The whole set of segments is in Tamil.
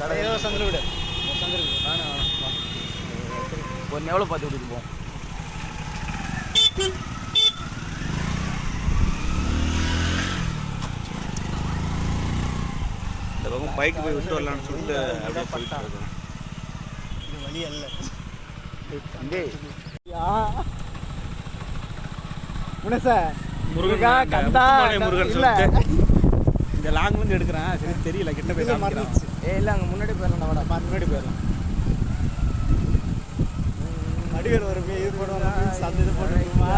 ஏதோ சந்தில் விடு. சந்தில் விடு. வேணாம் எவ்வளோ பார்த்து விட்டுட்டு போவோம் இந்த பக்கம் பைக் போய் விட்டு வரலான்னு சொல்லிட்டு அப்படியே போயிட்டு இது வழி அல்ல. தம்பி முனசா முருகா கந்தா முருகன் இல்ல. இந்த லாங் வந்து எடுக்கிறேன். சரி தெரியல கிட்ட போய் மறந்துச்சு ஏ இல்லை அங்கே முன்னாடி போயிடலாம் வாடா முன்னாடி போயிடலாம். நடிகர் ஒரு இது போடுவாங்க சந்த இது போட்டுருக்குமா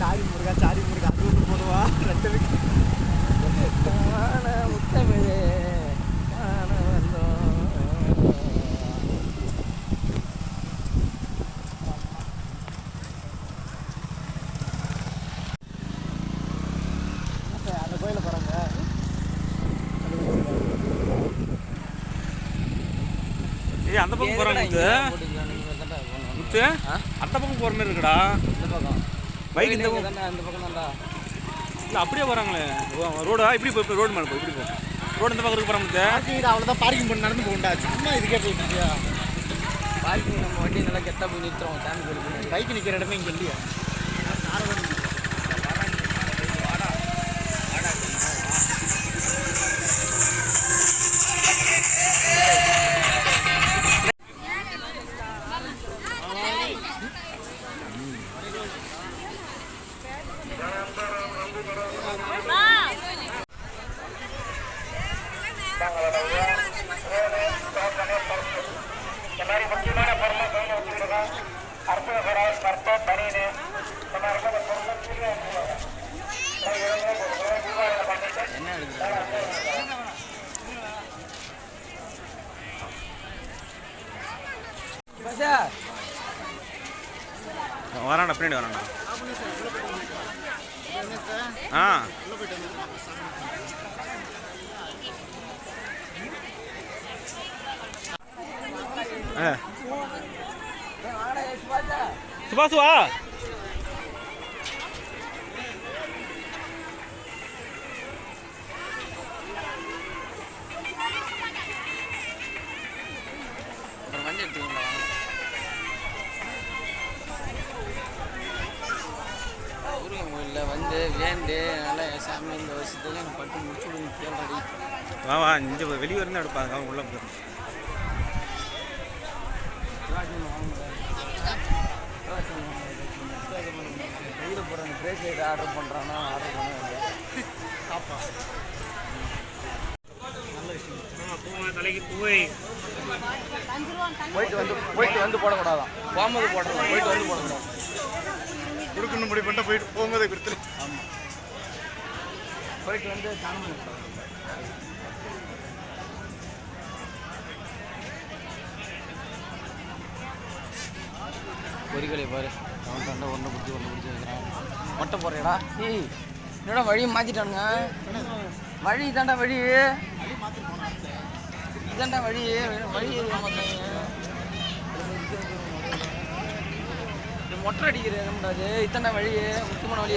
சாரி முருகா சாரி முருகா அது ஒன்று போடுவா? ரெண்டு முத்தமிழே காண வந்தோம் அந்த கோயில போகிறாங்க ஏய் அந்த பக்கம் போறாங்க முத்து? முத்து? அந்த பக்கம் போற மாதிரி இருக்குடா. இந்த பக்கம். பைக் இந்த பக்கம். தான்டா இந்த பக்கம் தான்டா. இல்ல அப்படியே வராங்களே. ரோடா? இப்படி போய் ரோடு மேலே போ இப்படி போ. ரோடு இந்த பக்கம் இருக்கு போறாங்க முத்து அவ்வளோதான் பார்க்கிங் பண்ணி நடந்து போகண்டா சும்மா இதுக்கே போயிட்டு பார்க்கிங் நம்ம வண்டி நல்லா கெத்தா போய் நிறுத்துறோம். கோயிலுக்கு பைக் நிற்கிற இடமே இங்கே இல்லையா? வராண்டா பின்னாடி வராண்டா ஆ. சுபாசுவா வா வா இந்த வெளியே இருந்து எடுப்பாங்க அவங்க உள்ள போய் கையில் போகிறாங்க ஆர்டர் பண்ணுறானா ஆர்டர் பண்ண போய். போயிட்டு வந்து போயிட்டு வந்து போடக்கூடாதான். போகும்போது போடலாம் போயிட்டு வந்து போடக்கூடாது கொடுக்கணும் முடிவு பண்ணிட்டு போயிட்டு போகும்போதே கொடுத்துரு போயிட்டு வந்து தானம் பொறிகளை பாரு. அவன் கண்ட ஒன்று பிடிச்சி ஒன்று பிடிச்சி வைக்கிறான் மொட்டை போடுறேடா. ஏய் என்னடா வழியை மாற்றிட்டானுங்க வழி இதாண்டா வழி. இதாண்டா வழி. வழி ஏமாத்தாங்க இது மொட்டை அடிக்கிற நம்மடாது வழி. முக்கியமான வழி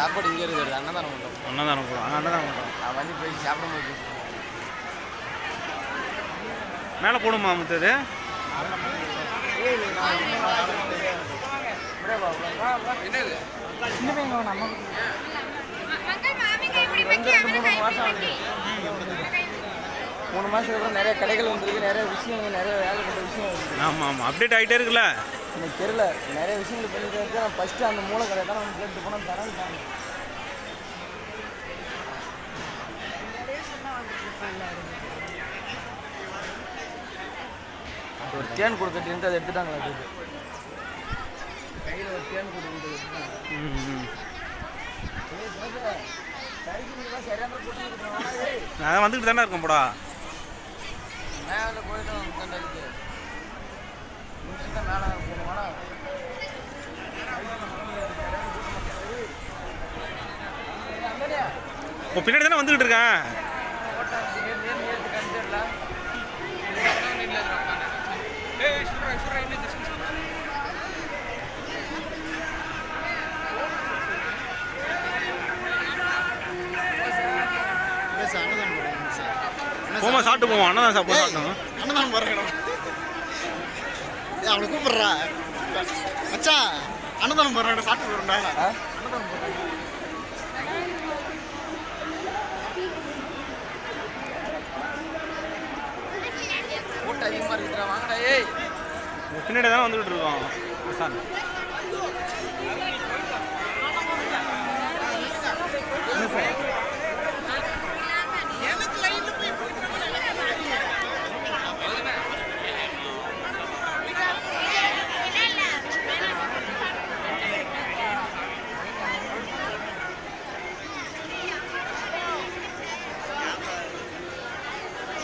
சாப்பாடு இங்கே இருக்குது அன்னதானம் பண்ணுறோம் அண்ணன் போகிறோம் அண்ணன் பண்ணுறோம் நான் வந்து போய் சாப்பிடும்போது. மேலே போடுமா முத்தது? என்னது? மூணு மாதத்துக்கு அப்புறம் நிறைய கடைகள் வந்திருக்கு நிறைய விஷயங்கள் நிறைய ஏகப்பட்ட விஷயம் ஆமாம் ஆமாம் அப்டேட் ஆகிட்டே இருக்குல்ல? எனக்கு தெரியல. நிறைய விஷயங்கள் பண்ணிட்டு இருக்கு நான் ஃபஸ்ட்டு அந்த மூல கடை தான் நம்ம கேட்டு போனால் தரேன்ட்டாங்க ஒரு தேன் கொடுத்துட்டு இருந்து அதை எடுத்துட்டாங்களா அது? கையில் ஒரு தேன் போட்டு நான் வந்துக்கிட்டு தானே இருக்கேன் போடா. மேலே போயிட்டு வந்து இருக்கு முடிச்சுட்டு மேலே போகணுமாடா இப்போ பின்னாடி தானே வந்துக்கிட்டு இருக்கேன். போமா சாப்பிட்டு போவோம். அண்ணன் தான் சாப்பிட்டு சாப்பிட்டோம் போடுற இடம் ஏய் அவனை கூப்பிடுறா. மச்சான் அன்னதானம் போடுற இடம் சாப்பிட்டு போடுறா கூட்டம் அதிகமாக இருக்குடா வாங்கடா ஏய். பின்னாடி தான் வந்துக்கிட்டு இருக்கோம் சார்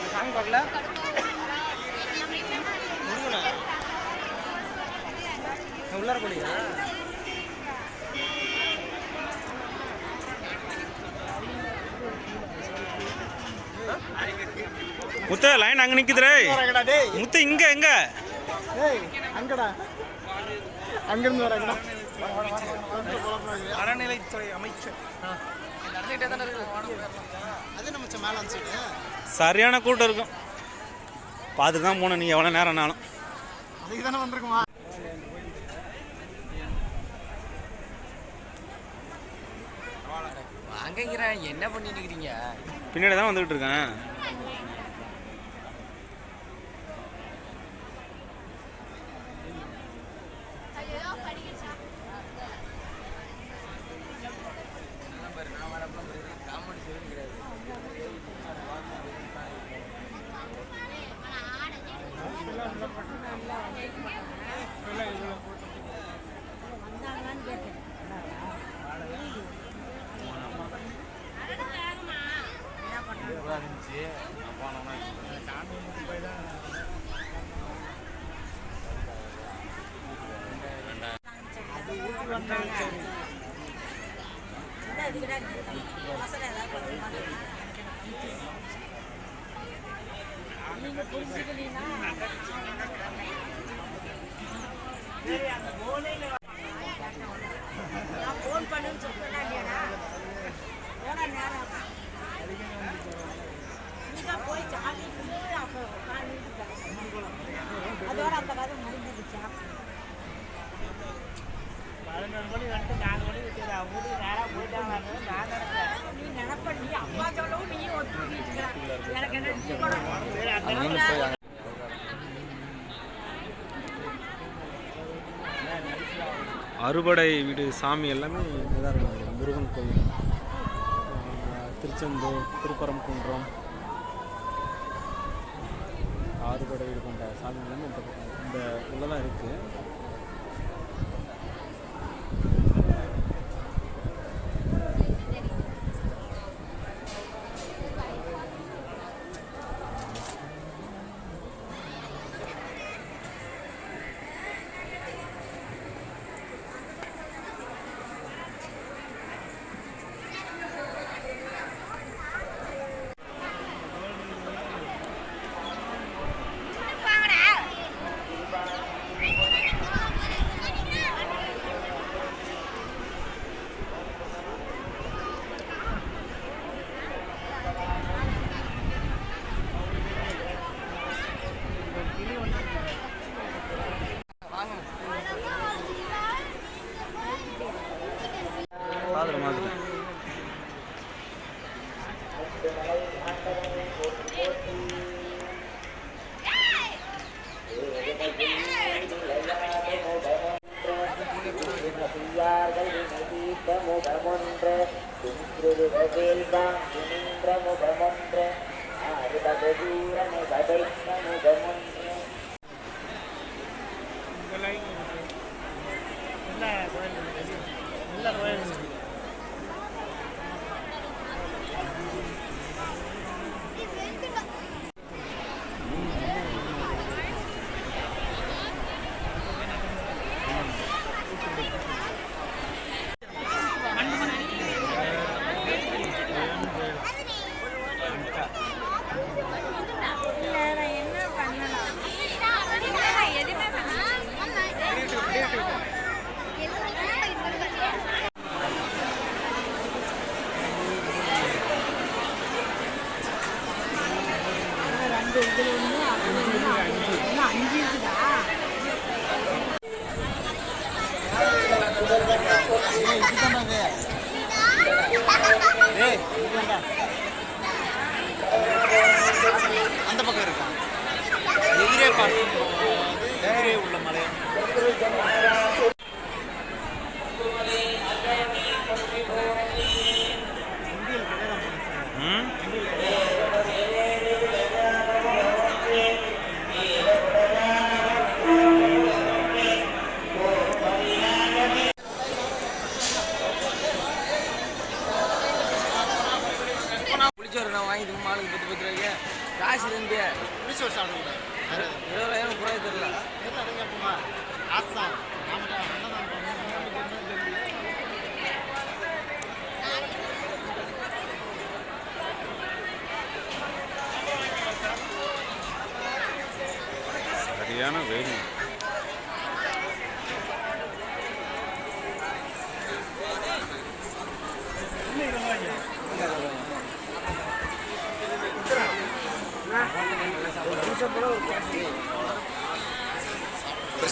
சாமி பார்க்கல உள்ளார போலியா முத்த லைன் அங்கே டேய். முத்து இங்கே எங்க? டேய் அங்கடா. அங்கிருந்து வராங்கடா அறநிலைத்துறை அமைச்சர். சரியான கூட்டம் இருக்கும். பார்த்துட்டு தான் போகணும் நீ எவ்வளோ நேரம்னாலும் அதுக்கு தானே வந்திருக்குமா? என்ன பண்ணிட்டு இருக்கிறீங்க? பின்னாடி தான் வந்துக்கிட்டு இருக்கேன். நான் ஃபோன் பண்ணுன்னு சொல்றேனா இல்லையாடா போன நேரம் அறுபடை வீடு சாமி எல்லாமே இங்கே தான் இருக்காங்க முருகன் கோயில் திருச்செந்தூர் திருச்செந்தூர் திருப்பரங்குன்றம் அறுபடை வீடு கொண்ட சாமி எல்லாமே இந்த பக்கம் இந்த தான் இருக்குது சுமித்ரமுகமன்ற ஆரிதூரமுகமன்ற எல்லா கோயில்களும் எல்லா கோயில்களும் காசு இருந்து முடிச்சு வருஷம் இருபதாயிரம் குறைய தெரியல. ஆசாம் சரியான வெயில்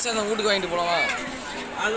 வீட்டுக்கு வாங்கிட்டு போலாமா? அது